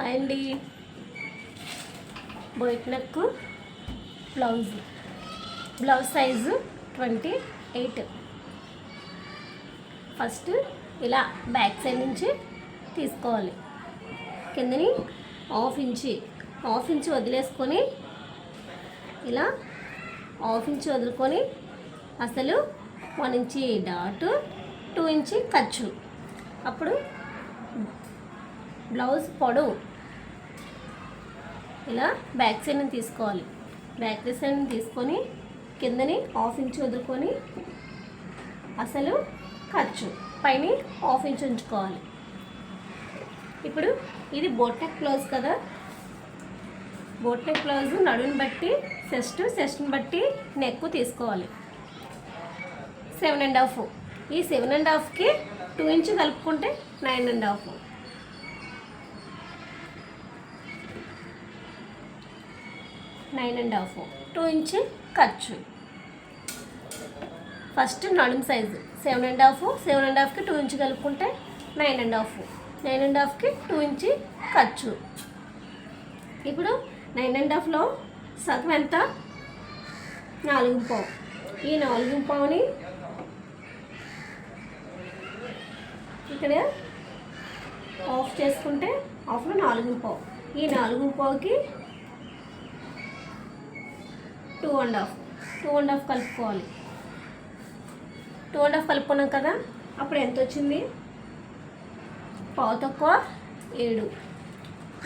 Hi అండి. Boat neck blouse. Blouse size twenty eight. First ఇలా back side నుంచి తీసుకోవాలి. కిందని హాఫ్ ఇంచి హాఫ్ ఇంచి వదిలేసుకొని ఇలా హాఫ్ ఇంచి వదులుకొని అసలు one inch dot two inch ఖర్చు. అప్పుడు బ్లౌజ్ పొడవు ఇలా బ్యాక్ సైడ్ని తీసుకోవాలి. బ్యాక్ సైడ్ని తీసుకొని కిందని హాఫ్ ఇంచ్ వదులుకొని అసలు ఖర్చు పైన హాఫ్ ఇంచ్ ఉంచుకోవాలి. ఇప్పుడు ఇది బోటెక్ బ్లౌజ్ కదా. బోటెక్ బ్లౌజ్ నడుని బట్టి సెస్ట్ సెస్ట్ని బట్టి నెక్ తీసుకోవాలి. సెవెన్ అండ్ హాఫ్ ఈ సెవెన్ అండ్ హాఫ్కి టూ ఇంచ్ కలుపుకుంటే nine and half nine and half. Two inch ఖర్చు. ఫస్ట్ నడుము size. Seven and half seven and హాఫ్కి two inch కలుపుకుంటే nine and half. Nine and హాఫ్కి two inch ఖర్చు. ఇప్పుడు nine and హాఫ్లో సగం ఎంత? నాలుగు పావు. ఈ నాలుగు పావుని ఇక్కడ ఆఫ్ చేసుకుంటే ఆఫ్లో నాలుగు పావు. ఈ నాలుగు పావుకి two and half two and half కలుపుకోవాలి. టూ అండ్ హాఫ్ కలుపుకున్నాం కదా? అప్పుడు ఎంత వచ్చింది? పావు తక్కువ ఏడు.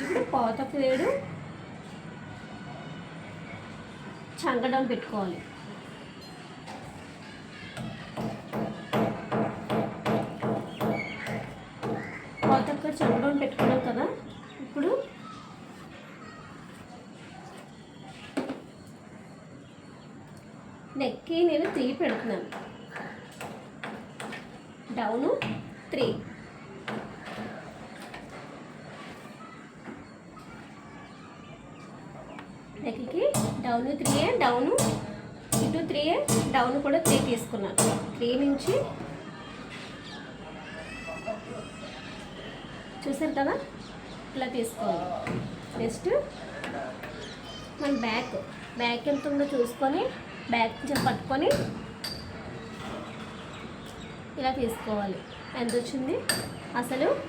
ఇప్పుడు పావు తక్కువ ఏడు. చంకడం పెట్టుకోవాలి. పావు తక్కువ చంకడం పెట్టుకున్నాం కదా? ఇప్పుడు డెక్కి నేను త్రీ పెడుతున్నాను. Down three. డెక్కి down three down ఇటు త్రీ డౌన్ కూడా త్రీ తీసుకున్నాను. త్రీ నుంచి చూసారు కదా? ఇలా తీసుకోవాలి. నెక్స్ట్ మన బ్యాక్. బ్యాక్ ఎంత ఉందో చూసుకొని బ్యాక్ పట్టుకొని ఇలా తీసుకోవాలి. ఎంత వచ్చింది? అసలు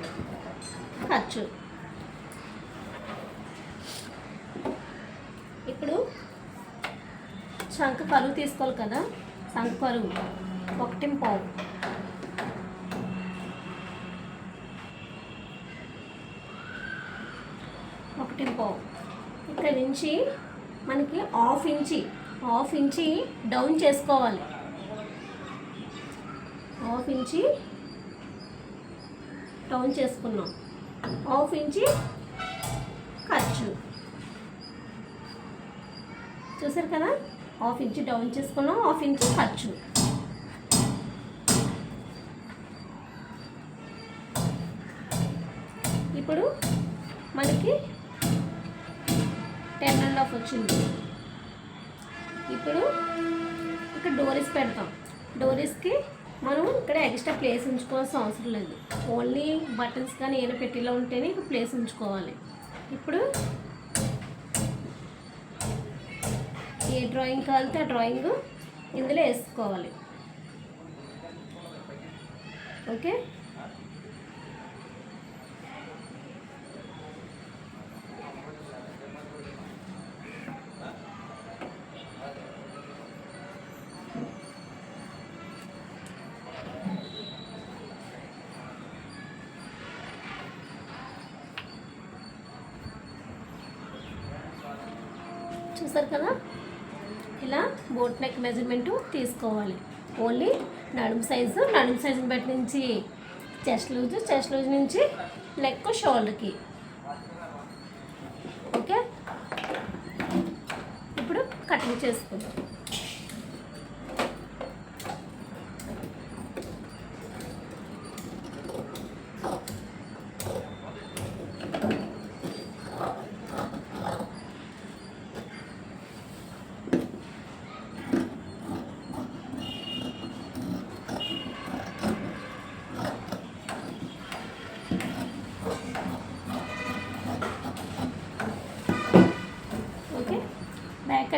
ఖర్చు. ఇప్పుడు శంఖ కరువు తీసుకోవాలి కదా? శంఖ కరువు ఒకటి పావు. ఒకటి పావు. ఇక్కడ నుంచి మనకి half inch half inch down చేసుకోవాలి. హాఫ్ ఇంచి డౌన్ చేసుకున్నాం. హాఫ్ ఇంచి ఖర్చు చూసారు కదా? హాఫ్ ఇంచ్ డౌన్ చేసుకున్నాం హాఫ్ ఇంచ్ ఖర్చు ఇప్పుడు మనకి టెన్ అండ్ హాఫ్ వచ్చింది. ఇప్పుడు ఇక్కడ డోరీస్ పెడతాం. డోరీస్కి మనం ఇక్కడ ఎక్స్ట్రా ప్లేస్ ఉంచుకోవాల్సిన అవసరం లేదు. ఓన్లీ బటన్స్ కానీ ఏమైనా పెట్టిలో ఉంటేనే ఇక్కడ ప్లేస్ ఉంచుకోవాలి. ఇప్పుడు ఏ డ్రాయింగ్ కావాలితే ఆ డ్రాయింగ్ ఇందులో వేసుకోవాలి. ఓకే చూసారు కదా? ఇలా బోట్ నెక్ మెజర్మెంటు తీసుకోవాలి. ఓన్లీ నడుము సైజు నడుము సైజుని బట్టి నుంచి చెస్ట్ లూజ్ చెస్ట్ లూజ్ నుంచి నెక్ షోల్డర్కి ఓకే ఇప్పుడు కటింగ్ చేసుకుందాం.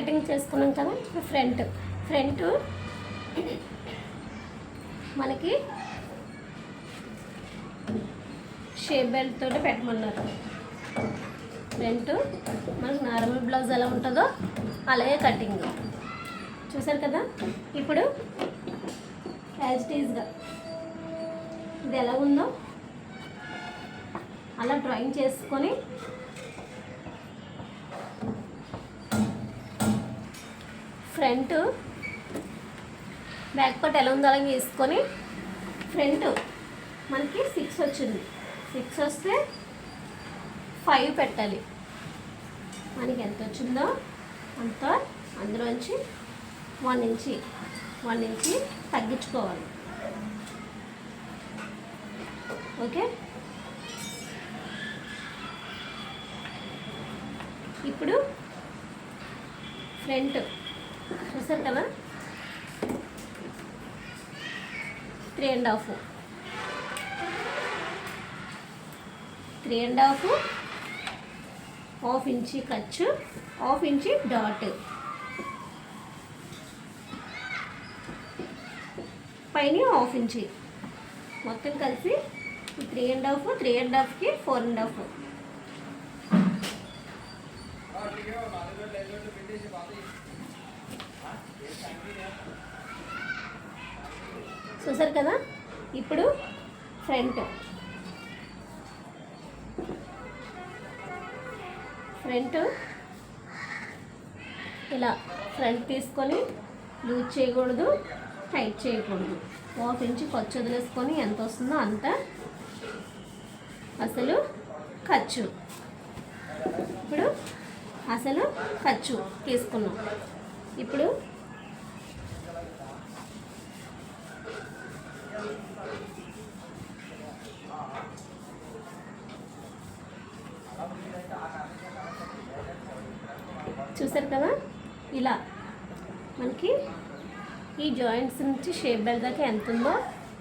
కటింగ్ చేసుకున్నాం కదా ఇప్పుడు ఫ్రంట్. ఫ్రంట్ మనకి షేప్ బెల్ట్ తోటి పెట్టమన్నారు. ఫ్రంట్ మనకి నార్మల్ బ్లౌజ్ ఎలా ఉంటుందో అలాగే కటింగ్. చూసారు కదా? ఇప్పుడు యాజ్ టీజ్గా ఇది ఎలా ఉందో అలా డ్రాయింగ్ చేసుకొని ఫ్రంట్. బ్యాక్ పార్ట్ ఎలా ఉందో అలా వేసుకొని ఫ్రంట్. మనకి సిక్స్ వచ్చింది. సిక్స్ వస్తే ఫైవ్ పెట్టాలి. మనకి ఎంత వచ్చిందో అంత అందులోంచి వన్ ఇంచి వన్ ఇంచి తగ్గించుకోవాలి. ఓకే ఇప్పుడు ఫ్రంట్. చూసారు కదా? Three and half three and half half inch ఖర్చు హాఫ్ ఇంచి డాట్ పైన హాఫ్ ఇంచి మొత్తం కలిసి three and half three and హాఫ్కి four and half చూసారు కదా? ఇప్పుడు ఫ్రంట్. ఫ్రంట్. ఇలా ఫ్రంట్ తీసుకొని లూజ్ చేయకూడదు టైట్ చేయకూడదు. హాఫ్ ఇంచ్ ఖర్చు వదిలేసుకొని ఎంత వస్తుందో అంత అసలు ఖర్చు. ఇప్పుడు అసలు ఖర్చు తీసుకున్నాం. ఇప్పుడు చూసారు కదా? ఇలా మనకి ఈ జాయింట్స్ నుంచి షేప్ బెల్ట్ దాకా ఎంత ఉందో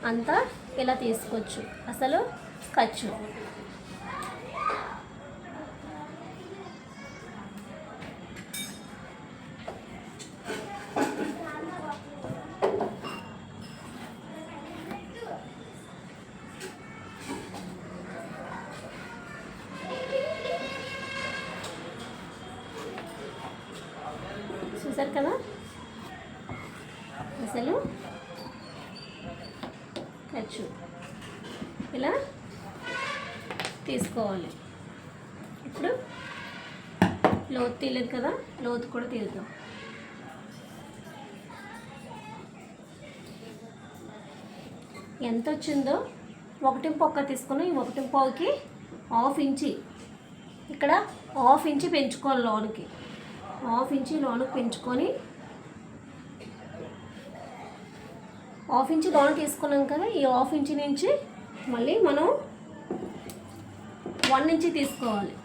అంతా ఇలా తీసుకోవచ్చు. అసలు ఖర్చు. ఖర్చు. ఇలా తీసుకోవాలి. ఇప్పుడు లోతు తీయలేదు కదా లోతు కూడా తీద్దాం. ఎంత వచ్చిందో ఒకటి పొక్క తీసుకుని ఈ ఒకటి పావుకి హాఫ్ ఇంచి. ఇక్కడ హాఫ్ ఇంచి పెంచుకోవాలి లోనికి. హాఫ్ ఇంచి లోనికి పెంచుకొని హాఫ్ ఇంచి లోన తీసుకున్నాం కదా ఈ హాఫ్ ఇంచ్ నుంచి మళ్ళీ మనం వన్ ఇంచి తీసుకోవాలి.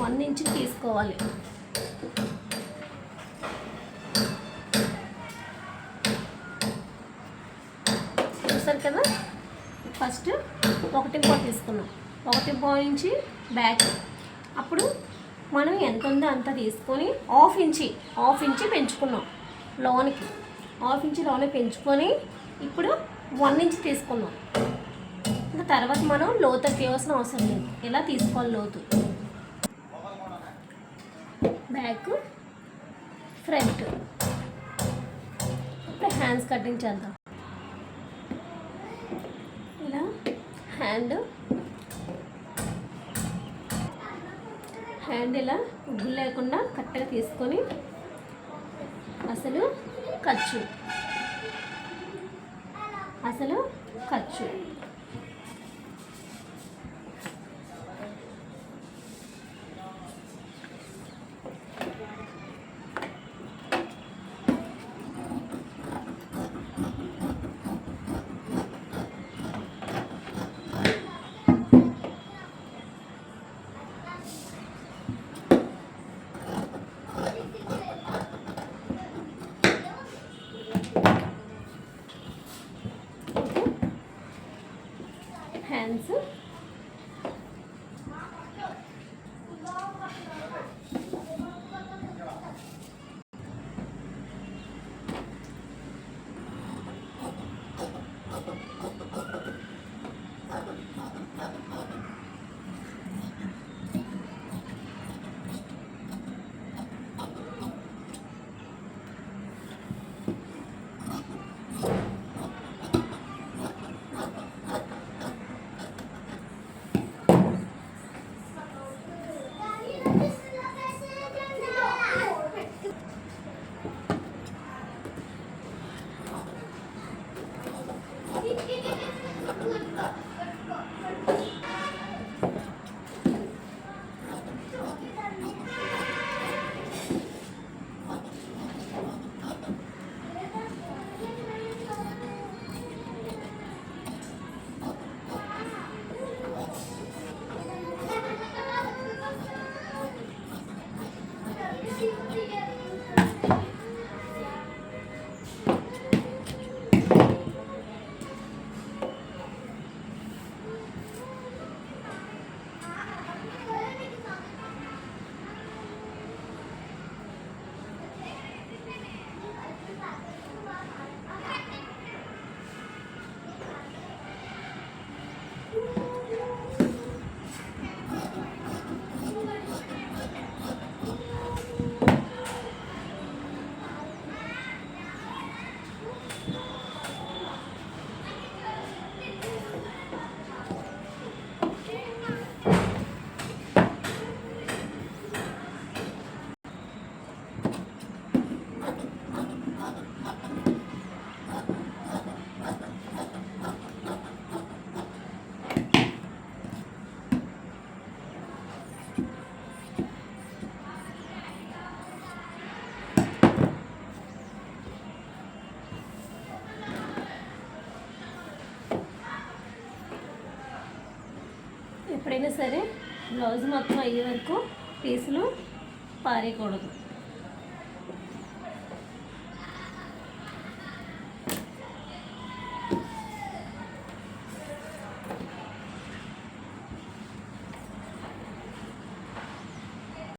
వన్ ఇంచి తీసుకోవాలి. చూసారు కదా? ఫస్ట్ ఒకటి పావు తీసుకున్నాం. ఒకటి పావు నుంచి బ్యాక్. అప్పుడు మనం ఎంత ఉందో అంత తీసుకొని హాఫ్ ఇంచి హాఫ్ ఇంచి పెంచుకున్నాం లోనికి. హాఫ్ ఇంచి లోన పెంచుకొని ఇప్పుడు వన్ ఇంచ్ తీసుకున్నాం. ఇంకా తర్వాత మనం లోతు తీయవలసిన అవసరం లేదు. ఇలా తీసుకోవాలి లోతు? Back front. ఇప్పుడు హ్యాండ్స్ కటింగ్ చేద్దాం. ఇలా హ్యాండ్ హ్యాండ్ ఇలా ఉగ్గులు లేకుండా కరెక్ట్గా తీసుకొని అసలు ఖర్చు. అసలు ఖర్చు. హ్యాండ్స్ ఎప్పుడైనా సరే బ్లౌజ్ మొత్తం అయ్యే వరకు పీసులు పారేయకూడదు.